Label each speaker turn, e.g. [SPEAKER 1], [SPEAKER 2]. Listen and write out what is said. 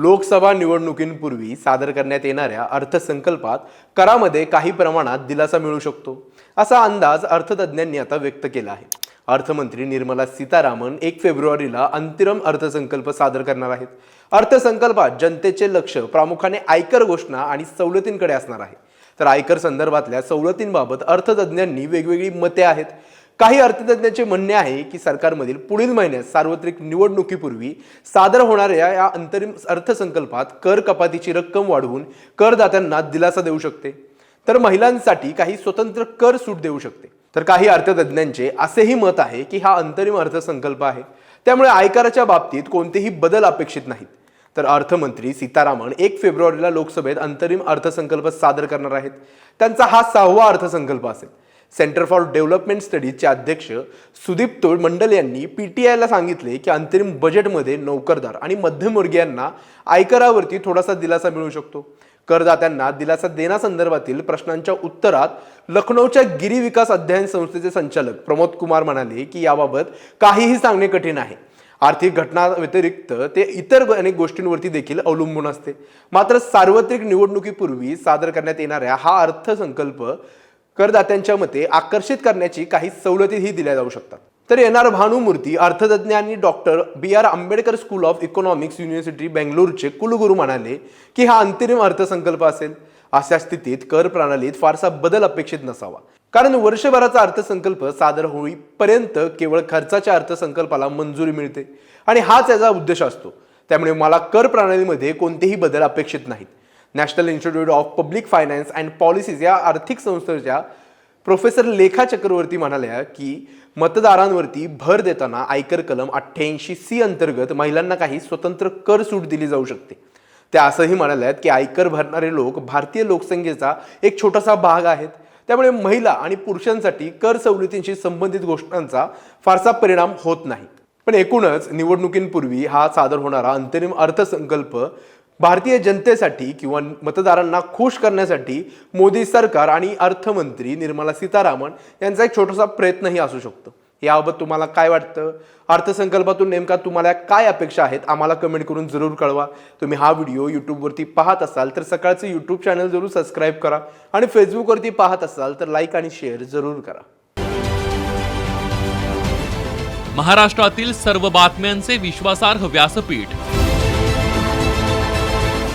[SPEAKER 1] लोकसभा निवडणुकींपूर्वी सादर करण्यात येणाऱ्या अर्थसंकल्पात करामध्ये काही प्रमाणात दिलासा मिळू शकतो असा अंदाज अर्थतज्ज्ञांनी आता व्यक्त केला आहे. अर्थमंत्री निर्मला सीतारामन एक फेब्रुवारीला अंतिम अर्थसंकल्प सादर करणार आहेत. अर्थसंकल्पात जनतेचे लक्ष प्रामुख्याने आयकर घोषणा आणि सवलतींकडे असणार आहे. तर आयकर संदर्भातल्या सवलतींबाबत अर्थतज्ज्ञांनी वेगवेगळी मते आहेत. काही अर्थतज्ञांचे म्हणणे आहे की सरकारमधील पुढील महिन्यात सार्वत्रिक निवडणुकीपूर्वी सादर होणाऱ्या या अंतरिम अर्थसंकल्पात कर कपातीची रक्कम वाढवून करदात्यांना दिलासा देऊ शकते. तर महिलांसाठी काही स्वतंत्र कर सूट देऊ शकते. तर काही अर्थतज्ज्ञांचे असेही मत आहे की हा अंतरिम अर्थसंकल्प आहे. त्यामुळे आयकराच्या बाबतीत कोणतेही बदल अपेक्षित नाहीत. तर अर्थमंत्री सीतारामन एक फेब्रुवारीला लोकसभेत अंतरिम अर्थसंकल्प सादर करणार आहेत. त्यांचा हा सहावा अर्थसंकल्प असेल. सेंटर फॉर डेव्हलपमेंट स्टडीजचे अध्यक्ष सुदीप तोळ मंडल यांनी पी टी आयला सांगितले की अंतरिम बजेटमध्ये नोकरदार आणि मध्यमवर्गीयांना आयकरावरती थोडासा दिलासा मिळू शकतो. करदात्यांना दिलासा देण्यासंदर्भातील प्रश्नांच्या उत्तरात लखनौच्या गिरी विकास अध्ययन संस्थेचे संचालक प्रमोद कुमार म्हणाले की याबाबत काहीही सांगणे कठीण आहे. आर्थिक घटना व्यतिरिक्त ते इतर अनेक गोष्टींवरती देखील अवलंबून असते. मात्र सार्वत्रिक निवडणुकीपूर्वी सादर करण्यात येणाऱ्या हा अर्थसंकल्प करदात्यांच्या मते आकर्षित करण्याची काही सवलतीही दिल्या जाऊ शकतात. तर येणार भानुमूर्ती अर्थतज्ञ आणि doctor B R Ambedkar school of economics university बेंगलोरचे कुलगुरू म्हणाले की हा अंतरिम अर्थसंकल्प असेल. अशा स्थितीत कर प्रणालीत फारसा बदल अपेक्षित नसावा. कारण वर्षभराचा अर्थसंकल्प सादर होईपर्यंत केवळ खर्चाच्या अर्थसंकल्पाला मंजुरी मिळते. आणि हाच याचा उद्देश असतो. त्यामुळे मला कर प्रणालीमध्ये कोणतेही बदल अपेक्षित नाहीत. National institute of public finance and policies या आर्थिक संस्थेच्या प्रोफेसर लेखा चक्रवर्ती म्हणाल्या की मतदारांवरती भर देताना आयकर कलम अठ्ठ्याऐंशी सी अंतर्गत महिलांना काही स्वतंत्र कर सूट दिली जाऊ शकते. त्या असंही म्हणाल्यात की आयकर भरणारे लोक भारतीय लोकसंख्येचा एक छोटासा भाग आहेत. त्यामुळे महिला आणि पुरुषांसाठी कर सवलतींशी संबंधित गोष्टांचा फारसा परिणाम होत नाही. पण एकूणच निवडणुकींपूर्वी हा सादर होणारा अंतरिम अर्थसंकल्प भारतीय जनतेसाठी किंवा मतदारांना खुश करण्यासाठी मोदी सरकार आणि अर्थमंत्री निर्मला सीतारामन यांचा एक छोटासा प्रयत्नही असू शकतो. याबाबत तुम्हाला काय वाटतं? अर्थसंकल्पातून नेमका तुम्हाला काय अपेक्षा आहेत? आम्हाला कमेंट करून जरूर कळवा. तुम्ही हा व्हिडिओ यूट्यूबवरती पाहत असाल तर सकाळचं यूट्यूब चॅनल जरूर सबस्क्राईब करा आणि फेसबुकवरती पाहत असाल तर लाईक आणि शेअर जरूर करा.
[SPEAKER 2] महाराष्ट्रातील सर्व बातम्यांचे विश्वासार्ह व्यासपीठ